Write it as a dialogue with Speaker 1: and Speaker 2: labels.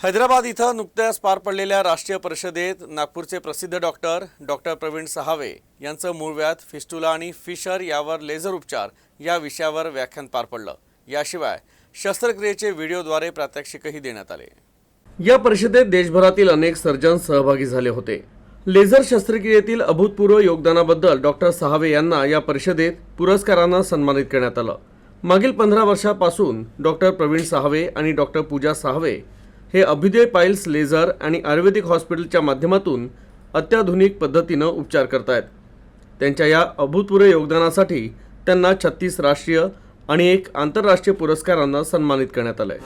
Speaker 1: हैदराबाद इथं नुकत्याच पार पडलेल्या राष्ट्रीय परिषदेत नागपूरचे प्रसिद्ध डॉक्टर डॉक्टर प्रवीण सहावे यांचं मूळव्यात फिस्टुला आणि फिशर यावर लेझर उपचार या विषयावर व्याख्यान पार पडलं. याशिवाय शस्त्रक्रियेचे व्हिडिओद्वारे प्रात्यक्षिकही देण्यात आले. या परिषदेत देशभरातील अनेक सर्जन सहभागी झाले होते. लेझर शस्त्रक्रियेतील अभूतपूर्व योगदानाबद्दल डॉक्टर सहावे यांना या परिषदेत पुरस्कारानं सन्मानित करण्यात आलं. मागील पंधरा वर्षापासून डॉक्टर प्रवीण सहावे आणि डॉक्टर पूजा सहावे हे अभ्युदय पाईल्स लेझर आणि आयुर्वेदिक हॉस्पिटलच्या माध्यमातून अत्याधुनिक पद्धतीनं उपचार करतायत. त्यांच्या या अभूतपूर्व योगदानासाठी त्यांना छत्तीस राष्ट्रीय आणि एक आंतरराष्ट्रीय पुरस्कारांना सन्मानित करण्यात आलंय.